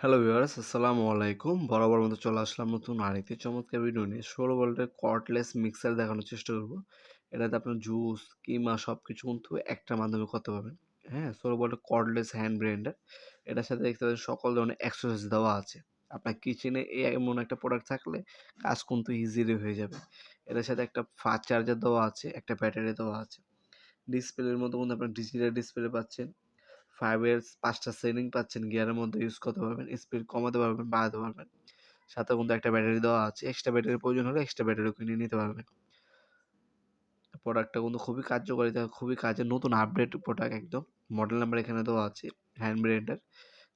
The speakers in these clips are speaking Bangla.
হ্যালো ভিউয়ার্স আসসালামু আলাইকুম বরাবর মতো চলে আসলাম নতুন আরেকটি চমৎকার ভিডিও নিয়ে। ষোলো ভোল্টের কর্ডলেস মিক্সার দেখানোর চেষ্টা করব। এটাতে আপনার জুস কিমা সব কিছু কিন্তু একটা মাধ্যমে করতে পারবেন। হ্যাঁ ষোলো ভোল্টের কর্ডলেস হ্যান্ড ব্লেন্ডার এটার সাথে দেখতে পাচ্ছেন সকল ধরনের এক্সারসাইজ দেওয়া আছে। আপনার কিচেনে এমন একটা প্রোডাক্ট থাকলে কাজ কিন্তু ইজিলি হয়ে যাবে। এটার সাথে একটা ফাস্ট চার্জার দেওয়া আছে, একটা ব্যাটারি দেওয়া আছে। ডিসপ্লের মতো কিন্তু আপনার ডিজিটাল ডিসপ্লে পাচ্ছেন। ফাইভের পাঁচটা সেটিং পাচ্ছেন গিয়ারের মধ্যে ইউজ করতে পারবেন স্পিড কমাতে পারবেন, বাড়াতে পারবেন। সাথে কিন্তু একটা ব্যাটারি দেওয়া আছে এক্সট্রা ব্যাটারির প্রয়োজন হলে এক্সট্রা ব্যাটারি কিনে নিতে পারবেন। প্রোডাক্টটা কিন্তু খুবই কার্যকরী খুবই কাজের নতুন আপডেট প্রোডাক্ট একদম। মডেল নাম্বার এখানে দেওয়া আছে হ্যান্ড ব্লেন্ডার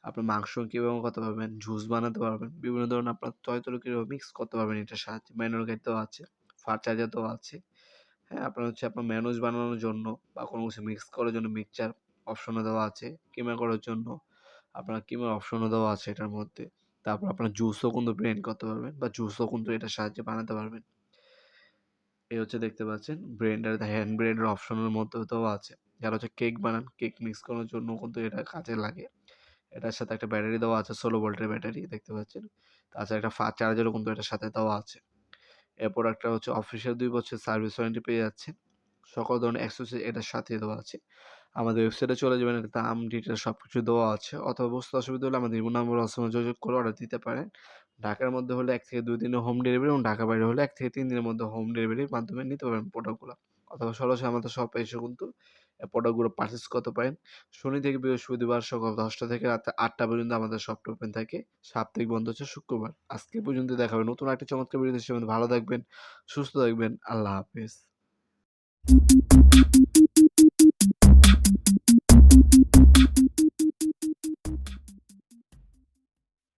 আপনি মাংস কীভাবে করতে পারবেন জুস বানাতে পারবেন, বিভিন্ন ধরনের আপনার তয়তরি কীভাবে মিক্স করতে পারবেন, এটার সাহায্যে ম্যানুয়াল গাইড দেওয়া আছে ফার চার্জার দেওয়া আছে। হ্যাঁ আপনার হচ্ছে আপনার ম্যানুজ বানানোর জন্য বা কোনো কিছু মিক্স করার জন্য মিক্সচার অপশনও দেওয়া আছে কিমা করার জন্য। আপনার কিমার অপশনও দেওয়া আছে এটার মধ্যে। তারপর আপনার জুসও কিন্তু ব্লেন্ড করতে পারবেন বা জুসও কিন্তু এটার সাহায্যে বানাতে পারবেন। এই হচ্ছে দেখতে পাচ্ছেন ব্লেন্ডার হ্যান্ড ব্লেন্ডার অপশনের মধ্যে দেওয়া আছে। যারা হচ্ছে কেক বানান কেক মিক্স করার জন্য কিন্তু এটা কাজে লাগে। এটার সাথে একটা ব্যাটারি দেওয়া আছে, ষোলো ভোল্টের ব্যাটারি দেখতে পাচ্ছেন। তাছাড়া একটা ফাস্ট চার্জারও কিন্তু এটার সাথে দেওয়া আছে। এই প্রোডাক্টটা হচ্ছে অফিসিয়াল দুই বছর সার্ভিস ওয়ারেন্টি পেয়ে যাচ্ছে সকল ধরনের অ্যাক্সেসরি এটার সাথে দেওয়া আছে। আমাদের ওয়েবসাইটে চলে যাবেন এর দাম ডিটেল সব কিছু দেওয়া আছে। অথবা বুঝতে অসুবিধা হলে আমাদের ইমো নাম্বার অসময় যোগাযোগ করে অর্ডার দিতে পারেন। ঢাকার মধ্যে হলে এক থেকে দুই দিনের হোম ডেলিভারি এবং ঢাকা বাইরে হলে এক থেকে তিন দিনের মধ্যে হোম ডেলিভারির মাধ্যমে নিতে পারেন প্রোডাক্টগুলো অথবা সরাসরি আমাদের শপে এসে কিন্তু প্রোডাক্টগুলো পারচেস করতে পারেন। শনি থেকে বৃহস্পতিবার সকাল দশটা থেকে রাত আটটা পর্যন্ত আমাদের শপটা ওপেন থাকে। সাপ্তাহিক বন্ধ হচ্ছে শুক্রবার। আজকে পর্যন্ত দেখা হবে। নতুন একটা চমৎকার ভিডিও ভালো থাকবেন, সুস্থ থাকবেন। আল্লাহ হাফিজ।